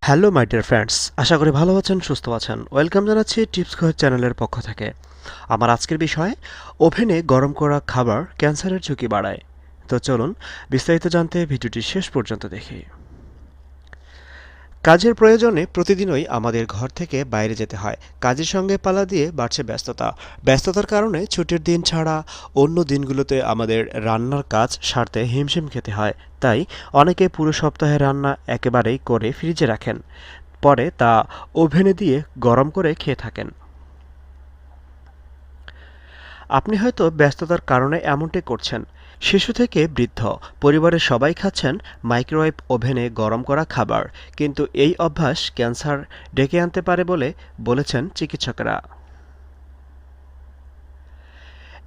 Hello, my dear friends. আশা করি ভালো আছেন, সুস্থ আছেন। ওয়েলকাম জানাচ্ছি টিপস খোয়ের চ্যানেলের পক্ষ থেকে। আমার আজকের বিষয়, ওভেনে গরম করা খাবার ক্যান্সারের ঝুঁকি বাড়ায়। তো চলুন, বিস্তারিত জানতে ভিডিওটি শেষ পর্যন্ত দেখি। কাজের প্রয়োজনে প্রতিদিনই আমাদের ঘর থেকে বাইরে যেতে হয়। কাজের সঙ্গে পালা দিয়ে বাড়ছে ব্যস্ততা। ব্যস্ততার কারণে ছুটির দিন ছাড়া অন্য দিনগুলোতে আমাদের রান্নার কাজ সারতে হিমশিম খেতে হয়। তাই অনেকে পুরো সপ্তাহে রান্না একেবারেই করে ফ্রিজে রাখেন। পরে তা ওভেনে দিয়ে গরম করে খেয়ে থাকেন। আপনি হয়তো ব্যস্ততার কারণে এমনটি করছেন। শিশু থেকে বৃদ্ধ। পরিবারের সবাই খাচ্ছেন মাইক্রোওয়েভ ওভেনে গরম করা খাবার। কিন্তু এই অভ্যাস ক্যান্সার ডেকে আনতে পারে বলে বলেছেন চিকিৎসকেরা।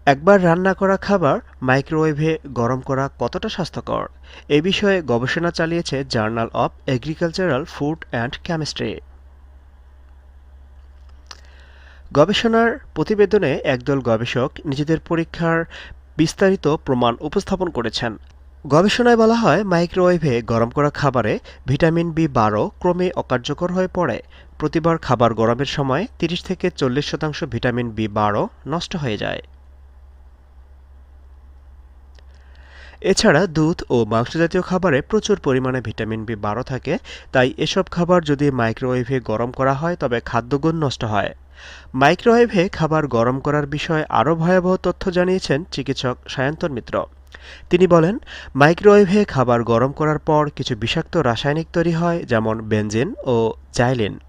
একবার রান্না করা খাবার মাইক্রোওয়েভে গরম করা কতটা স্বাস্থ্যকর? এ বিষয়ে গবেষণা চালিয়েছে journal of agricultural food and chemistry. গবেষণার প্রতিবেদনে একদল গবেষক নিজেদের পরীক্ষার বিস্তারিত প্রমাণ উপস্থাপন করেছেন। গবেষণায় বলা হয়, মাইক্রোওয়েভে গরম করা খাবারে ভিটামিন বি বারো ক্রমে অকার্যকর হয়ে পড়ে। প্রতিবার খাবার গরমের সময় তিরিশ থেকে চল্লিশ শতাংশ ভিটামিন বি বারো নষ্ট হয়ে যায়। এছাড়া দুধ ও মাংসজাতীয় খাবারে প্রচুর পরিমাণে ভিটামিন বি বারো থাকে, তাই এসব খাবার যদি মাইক্রোওয়েভে গরম করা হয়, তবে খাদ্যগুণ নষ্ট হয়। মাইক্রোওয়েভে খাবার গরম করার বিষয়ে আরও ভয়াবহ তথ্য জানিয়েছেন চিকিৎসক সায়ন্তন মিত্র। তিনি বলেন, মাইক্রোওয়েভে খাবার গরম করার পর কিছু বিষাক্ত রাসায়নিক তৈরি হয়, যেমন বেনজিন ও জাইলিন।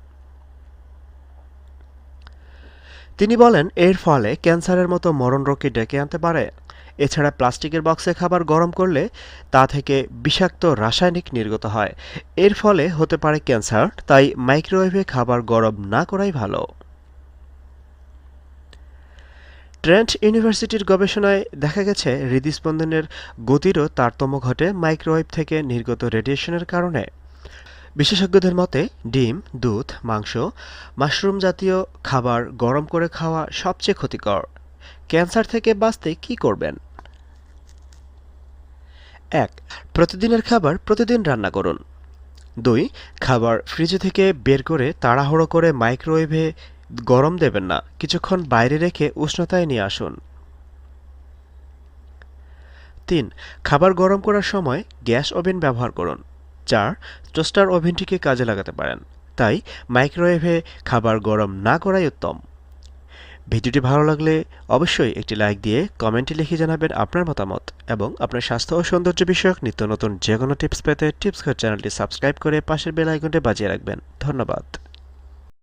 তিনি বলেন, এর ফলে ক্যান্সারের মতো মরণ রোগকে ডেকে আনতে পারে। এছাড়া প্লাস্টিকের বক্সে খাবার গরম করলে তা থেকে বিষাক্ত রাসায়নিক নির্গত হয়। এর ফলে হতে পারে ক্যান্সার, তাই মাইক্রোওয়েভে খাবার গরম না করাই ভালো। ট্রেন্ট ইউনিভার্সিটির গবেষণায় দেখা গেছে, হৃদস্পন্দনের গতিরও তারতম্য ঘটে মাইক্রোওয়েভ থেকে নির্গত রেডিয়েশনের কারণে। বিশেষজ্ঞদের মতে, ডিম, দুধ, মাংস, মাশরুম জাতীয় খাবার গরম করে খাওয়া সবচেয়ে ক্ষতিকর। ক্যান্সার থেকে বাঁচতে কি করবেন? এক, প্রতিদিনের খাবার প্রতিদিন রান্না করুন। দুই, খাবার ফ্রিজে থেকে বের করে তাড়াহুড়ো করে মাইক্রোওয়েভে গরম দেবেন না। কিছুক্ষণ বাইরে রেখে উষ্ণতায় নিয়ে আসুন। তিন, খাবার গরম করার সময় গ্যাস ওভেন ব্যবহার করুন। চার, টোস্টার ওভেনটিকে কাজে লাগাতে পারেন। তাই মাইক্রোওয়েভে খাবার গরম না করাই উত্তম। ভিডিওটি ভালো লাগলে অবশ্যই একটি লাইক দিয়ে কমেন্টে লিখে জানাবেন আপনার মতামত এবং আপনার স্বাস্থ্য ও সৌন্দর্য বিষয়ক নিত্য নতুন যে কোনো টিপস পেতে টিপস চ্যানেলটি সাবস্ক্রাইব করে পাশের বেল আইকনটি বাজিয়ে রাখবেন। ধন্যবাদ।